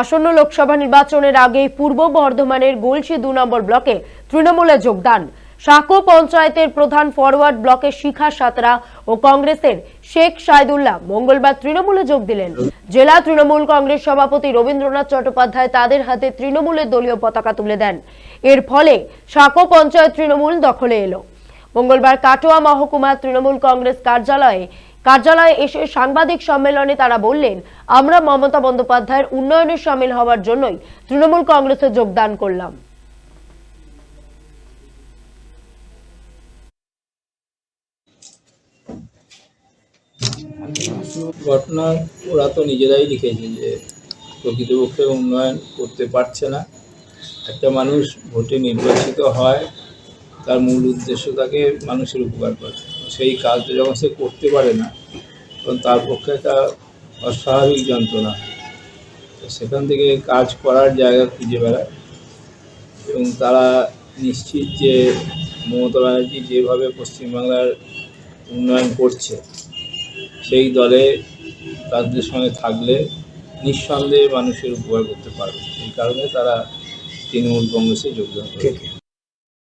আসন্ন লোকসভা নির্বাচনের আগে পূর্ব বর্ধমানের গোলসি দু নম্বর ব্লকে তৃণমূলে যোগদান। সাঁকো পঞ্চায়েতের প্রধান ফরওয়ার্ড ব্লকের শিখা সাঁতরা ও কংগ্রেসের শেখ সাইদুল্লাহ মঙ্গলবার তৃণমূলে যোগ দিলেন। জেলা তৃণমূল কংগ্রেস সভাপতি রবীন্দ্রনাথ চট্টোপাধ্যায় তাদের হাতে তৃণমূলের দলীয় পতাকা তুলে দেন। এর ফলে সাঁকো পঞ্চায়েত তৃণমূল দখলে এলো। মঙ্গলবার কাটোয়া মহকুমা তৃণমূল কংগ্রেস কার্যালয়ে কার্যালয়ে এসে সাংবাদিক সম্মেলনে তারা বললেন, আমরা মমতা বন্দ্যোপাধ্যায়ের উন্নয়নে সামিল হওয়ার জন্যই তৃণমূল কংগ্রেসে যোগদান করলাম। ঘটনা ওরা তো নিজেরাই লিখেছে যে প্রকৃতপক্ষে উন্নয়ন করতে পারছে না। একটা মানুষ ভোটে নির্বাচিত হয়, তার মূল উদ্দেশ্য তাকে মানুষের উপকার করা। সেই কাজটা যখন সে করতে পারে না, তখন তার পক্ষে একটা অস্বাভাবিক যন্ত্রণা। তো সেখান থেকে কাজ করার জায়গা খুঁজে বেড়ায় এবং তারা নিশ্চিত যে মমতা ব্যানার্জি যেভাবে পশ্চিমবাংলার উন্নয়ন করছে, সেই দলে তাদের সঙ্গে থাকলে নিঃসন্দেহে মানুষের উপকার করতে পারবে। এই কারণে তারা তৃণমূল কংগ্রেসে যোগদান করে